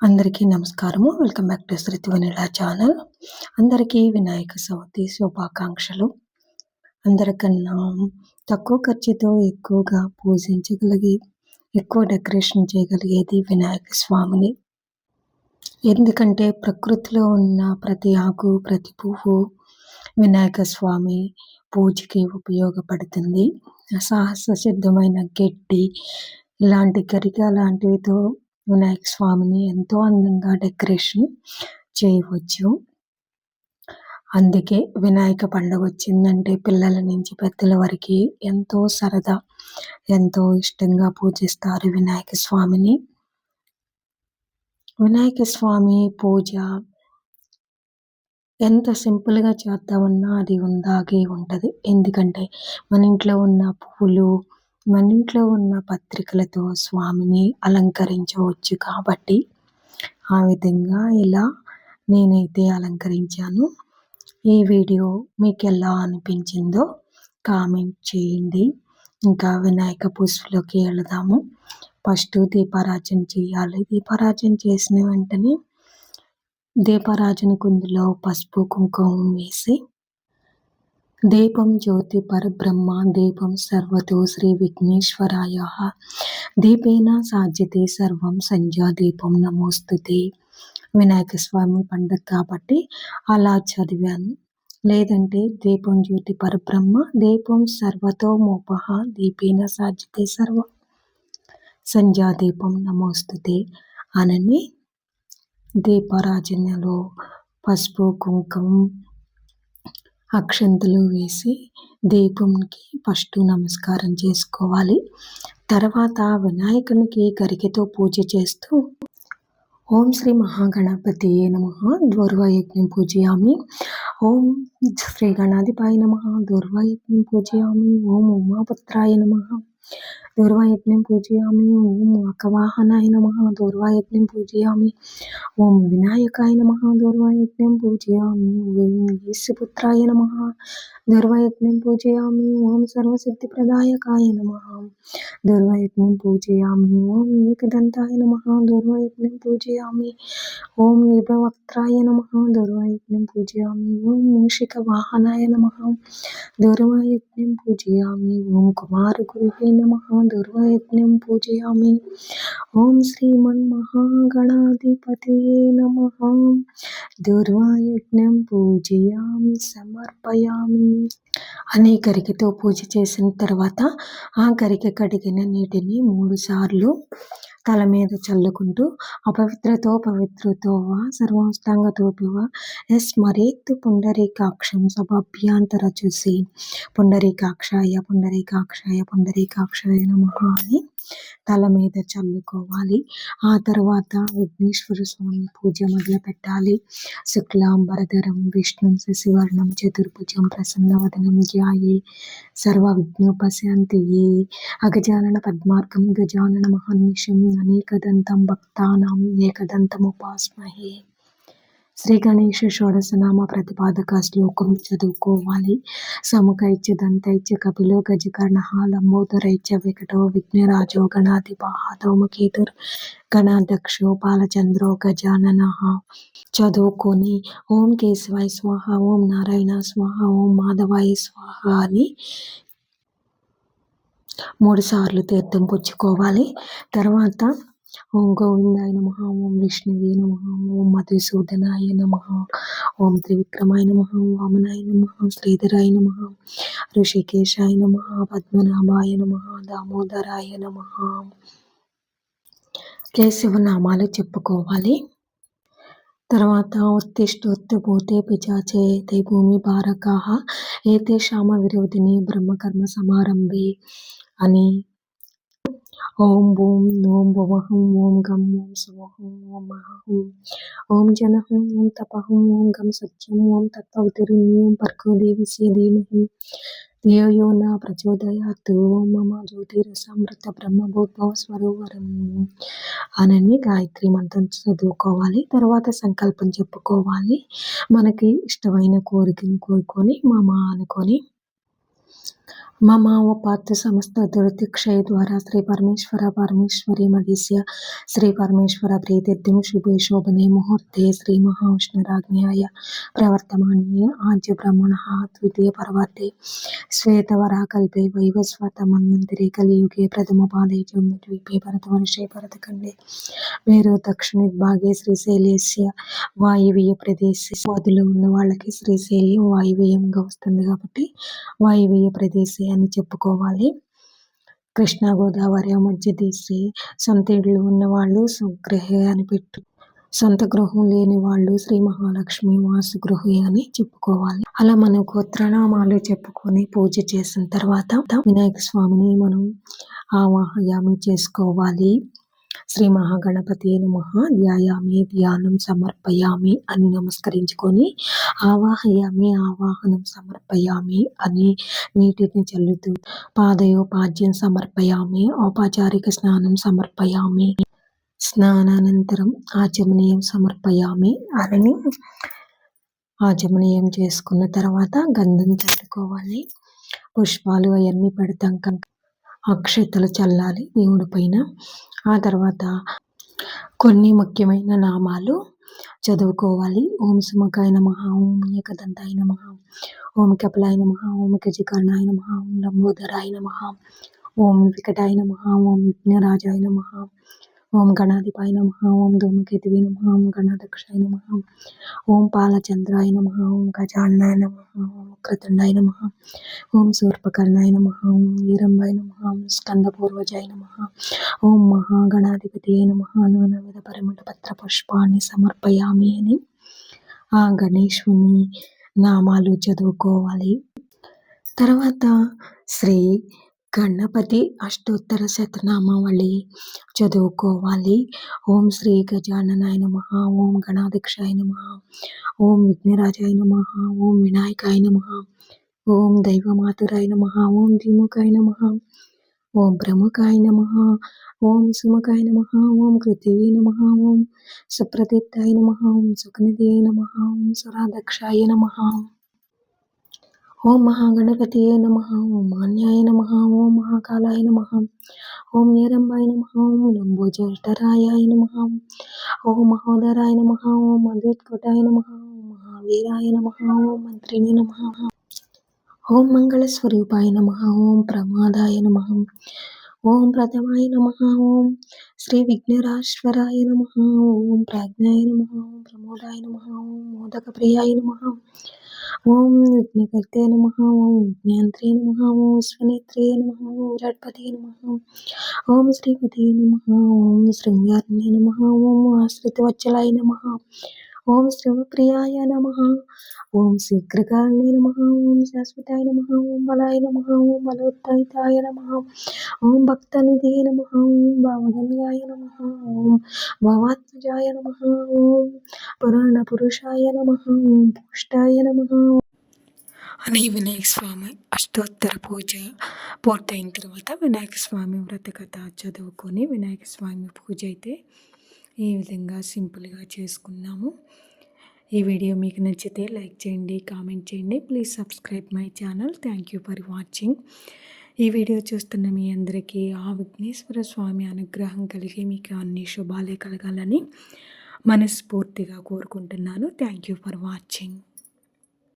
అందరికీ నమస్కారము. Welcome back to Shruti vanilla channel. అందరికీ వినాయక చవితి శుభాకాంక్షలు. అందరికన్నా తక్కువ ఖర్చుతో ఎక్కువగా పూజించగలిగి ఎక్కువ డెకరేషన్ చేయగలిగేది వినాయక స్వామిని. ఎందుకంటే ప్రకృతిలో ఉన్న ప్రతి ఆకు ప్రతి పువ్వు వినాయక స్వామి పూజకి ఉపయోగపడుతుంది. సాహస సిద్ధమైన గడ్డి ఇలాంటి గరిక లాంటివితో వినాయక స్వామిని ఎంతో అందంగా డెకరేషన్ చేయవచ్చు. అందుకే వినాయక పండుగ వచ్చిందంటే పిల్లల నుంచి పెద్దల వరకు ఎంతో సరదా ఎంతో ఇష్టంగా పూజిస్తారు వినాయక స్వామిని. వినాయక స్వామి పూజ ఎంత సింపుల్గా చేద్దామన్నా అది ఉందాగే ఉంటుంది ఎందుకంటే మన ఇంట్లో ఉన్న పువ్వులు మన ఇంట్లో ఉన్న పత్రికలతో స్వామిని అలంకరించవచ్చు కాబట్టి ఆ విధంగా ఇలా నేనైతే అలంకరించాను. ఈ వీడియో మీకు ఎలా అనిపించిందో కామెంట్ చేయండి. ఇంకా వినాయక పూజలోకి వెళదాము. ఫస్ట్ దీపారాజన చేయాలి. దీపారాజన చేసిన వెంటనే దీపారాజన కుందులో పసుపు కుంకుమ వేసి దీపం జ్యోతి పరబ్రహ్మ దీపం సర్వతో శ్రీ విఘ్నేశ్వరాయ. దీపేన సాధ్యతే సర్వం సంధ్యా దీపం నమోస్తుతే. వినాయక స్వామి పండుగ కాబట్టి అలా చదివాను. లేదంటే దీపం జ్యోతి పరబ్రహ్మ దీపం సర్వతో మోపహ దీపేన సాధ్యతే సర్వం సంధ్యా దీపం నమోస్తుతే అనని దీపారాజనలో పసుపు కుంకుమ అక్షంతలు వేసి దీపంకి ఫస్ట్ నమస్కారం చేసుకోవాలి. తర్వాత వినాయకునికి గరికెతో పూజ చేస్తూ ఓం శ్రీ మహాగణపతి నమ. దూర్వయజ్ఞం పూజయామి. ఓం శ్రీ గణాధిపాయ నమ. దూర్వయజ్ఞం పూజయామి. ఓం ఉమాపుత్రాయ నమ. దూర్వాయజ్ఞం పూజయామి ఓం అకవాహనాయ నమ దూర్వాయజ్ఞం పూజయామి ఓం వినాయకాయ నమ దూర్వాయజ్ఞం పూజయామి ఓం ఈశపుత్రాయ నమ దూర్వాయజ్ఞం పూజయామి ఓం సర్వసిద్ధిప్రదాయకాయ నమ దూర్వాయజ్ఞం పూజయామి ఓం ఏకదంతాయ నమ దూర్వాయజ్ఞం పూజయామి ఓం విభవక్త్రాయ నమ దూర్వాయజ్ఞం పూజయామి ఓం మూషిక వాహనాయ నమ దూర్వాయజ్ఞం పూజయామి ఓం కుమార గురువే నమ దూర్వాయజ్ఞం పూజయామి ఓం శ్రీమన్మహాగణాధిపతయే నమ దూర్వాయజ్ఞం పూజయామి సమర్పయామి అనే గరికతో పూజ చేసిన తర్వాత ఆ గరిక కడిగిన నీటిని మూడు సార్లు తల మీద చల్లుకుంటూ అపవిత్రతో పవిత్రతో వా సర్వాష్టాంగతో వా. మరేత్తు పుండరీకాక్షం సభాభ్యాంతర చూసి. పుండరీకాక్షాయ పుండరీకాక్షాయ పుండరీకాక్షాయ నమ అని తల మీద చల్లుకోవాలి. ఆ తర్వాత విఘ్నేశ్వర స్వామి పూజ మొదలు పెట్టాలి శుక్లాంబరధరం విష్ణు శశివర్ణం చతుర్భుజం ప్రసన్నవదనం ధ్యాయే. సర్వ విఘ్నోపశాంతియే అగజానన పద్మార్గం గజానన మహర్నిషం అనేకదంతం భక్తానాం ఏకదంతముపాస్మహే శ్రీ గణేష షోడశనామ ప్రతిపాదక శ్లోకం చదువుకోవాలి సముఖైత్య దంతైత్య కపిలో గజకర్ణ లంబోదరైత్య వికటో విఘ్నరాజో గణాధిపాహతో ముఖేతుర్ గణాధ్యక్షో బాలచంద్రో గజానన చదువుకొని ఓం కేశవాయ స్వాహ ఓం నారాయణ స్వాహ ఓం మాధవాయ స్వాహ అని మూడు సార్లు తీర్థం పుచ్చుకోవాలి. తర్వాత ఓం గోవిందాయ నమ ఓం విష్ణువే నమ ఓం మధుసూదనాయ నమ ఓం త్రివిక్రమాయ నమ వామనాయ నమ శ్రీధరాయ నమ ఋషికేశాయ నమ పద్మనాభాయ నమ దామోదరాయ నమ. కేశవ నామాలు చెప్పుకోవాలి. తర్వాత ఉత్తిష్టోత్తభూతే పిచాచేతే భూమి భారకాహ ఏతేషామ విరోధిని బ్రహ్మకర్మ సమారంభి. అని. ఓం భూం ఓం భువహం ఓం గం ఓం సువహం ఓం మహం ఓం జనహం ఓం తపహం ఓం గం సత్యం ఓం తత్వతిరిం ఓం పర్గో ధీమహి. ధియో నా ప్రచోదయాత్ ఓం మమ జ్యోతిరసామృత బ్రహ్మభూద్భవ స్వరూవరం అనని గాయత్రి మంత్రం చదువుకోవాలి. తర్వాత సంకల్పం చెప్పుకోవాలి. మనకి ఇష్టమైన కోరికను కోరుకొని మమ అనుకొని మమ ఉపాత్తు సమస్త దురతిక్షయ ద్వారా శ్రీ పరమేశ్వర పరమేశ్వరి మదిస్య శ్రీ పరమేశ్వర ప్రీతిర్థం శుభే శోభనే ముహూర్తే శ్రీ మహావిష్ణురాజ్ఞాయ ప్రవర్తమానే ఆద్య బ్రహ్మణ ద్వితీయ పర్వతే శ్వేతవరాకల్పే వైవస్వత మన్వంతరే కలియుగే ప్రథమ పాదే జమ్ముద్వీపే భరతవర్షే భరతఖండే వేరు దక్షిణ భాగే శ్రీశైలేస్య వాయువీయ ప్రదేశ వాదులో ఉన్న వాళ్ళకి శ్రీశైలి వాయువ్యంగా వస్తుంది కాబట్టి వాయువీయ ప్రదేశం అని చెప్పుకోవాలి. కృష్ణా గోదావరి మధ్య తీసి సొంత ఇళ్ళు ఉన్న వాళ్ళు అని పెట్టు సొంత గృహం లేని వాళ్ళు శ్రీ మహాలక్ష్మి వాసుగృహి అని చెప్పుకోవాలి. అలా మనం గోత్రనామాలు చెప్పుకొని పూజ చేసిన తర్వాత వినాయక స్వామిని మనం ఆవాహయామి చేసుకోవాలి. శ్రీ మహాగణపతి నమ. ధ్యాయామి ధ్యానం సమర్పయామి అని నమస్కరించుకొని ఆవాహయామి ఆవాహనం సమర్పయామి అని నీటిని చల్లుతూ పాదయోపాద్యం సమర్పయామి ఔపచారిక స్నానం సమర్పయామి స్నానానంతరం ఆచమనీయం సమర్పయామి అని ఆచమనీయం చేసుకున్న తర్వాత గంధం చల్లుకోవాలి. పుష్పాలు అవన్నీ పెడతాం కనుక అక్షతలు చల్లాలి దేవుడి పైన. ఆ తర్వాత కొన్ని ముఖ్యమైన నామాలు చదువుకోవాలి. ఓం సుమకాయ నమ ఓం ఏకదంతాయ నమ ఓం కపలాయ నమ ఓం గజకర్ణాయ నమ ఓం లంబోదరాయ నమ ఓం వికటాయ నమ ఓం విఘ్నరాజాయ నమ ఓం గణాధిపాయ నమ ఓం ధూమకేతువి నమ ఓం గణాధ్యక్షాయ నమ ఓం పాలచంద్రాయ నమ ఓం గజాన్నాయ నమ ఓం కృతండాయ నమ ఓం శూర్పకర్ణాయ నమ ఓం వీరంబాయ నమ ఓం స్కందపూర్వజాయ నమ ఓం మహాగణాధిపతి నమ నానవిధ పరిమళ పత్ర పుష్పాన్ని సమర్పయామి అని ఆ గణేశుని నామాలు చదువుకోవాలి. తర్వాత శ్రీ గణపతి అష్టోత్తర శతనామావళి చదువుకోవాలి ఓం శ్రీ గజాననాయ నమ ఓం గణాధ్యక్షాయ నమ ఓం విఘ్నరాజాయ నమ ఓం వినాయకాయ నమ ఓం దైవమాతురాయ నమ ఓం ధీముకాయ నమ ఓం ప్రముఖాయ నమ ఓం సుముఖాయ నమ ఓం పృథివీ నమ ఓం సుప్రదీప్తాయ నమ ఓం సుఖనిధి నమ ఓం సురాధక్షాయ నమ ఓం మహాగణపతియే నమ ఓం మాన్యాయ నమ ఓం మహాకాలాయ నమ ఓం నీరంబాయ నమ ఓం లంబోజటరాయ నమ ఓం మహోదరాయ నమ ఓం అద్భుతకోటాయ నమ ఓం మహావీరాయ నమ ఓం మంత్రిని నమ ఓం మంగళస్వరూపాయ నమ ఓం ప్రమాదాయ నమ ఓం ప్రథమాయ నమ ఓం శ్రీ విఘ్నరాశ్వరాయ నమ ఓం ప్రాజ్ఞాయ నమ ఓం ప్రమోదాయ నమ ఓం మోదక ప్రియాయ నమ ఓం విఘ్నకర్తే నమ ఓం విజ్ఞాంత్రే నమ ఓం స్వనేత్రే నమ ఓం విరాట్పతే నమ ఓం శ్రీపతే నమ ఓం శృంగారణ్య నమ ఓం ఆశ్రితవచ్చలాయ నమ ఓం శివప్రియాయ నమ. ఓం శీఘ్రకారణే నమ. ఓం శాశ్వతాయ నమ. ఓం బలాయ నమ. ఓం బలోత్తాయితాయ నమ. ఓం భక్తనిధే నమ. ఓం భావగమ్యాయ నమ. ఓం భావాత్మజాయ నమ. ఓం పురాణ పురుషాయ నమ. ఓం పుష్టాయ నమ. అని వినాయక స్వామి అష్టోత్తర పూజ. పూర్తయిన తర్వాత వినాయక స్వామి వ్రత కథ చదువుకొని వినాయక స్వామి పూజ అయితే ఈ విధంగా సింపుల్గా చేసుకున్నాము. ఈ వీడియో మీకు నచ్చితే లైక్ చేయండి కామెంట్ చేయండి. Please subscribe my channel. Thank you for watching. ఈ వీడియో చూస్తున్న మీ అందరికీ ఆ విఘ్నేశ్వర స్వామి అనుగ్రహం కలిగి మీకు అన్ని శుభాలే కలగాలని మనస్ఫూర్తిగా కోరుకుంటున్నాను. Thank you for watching.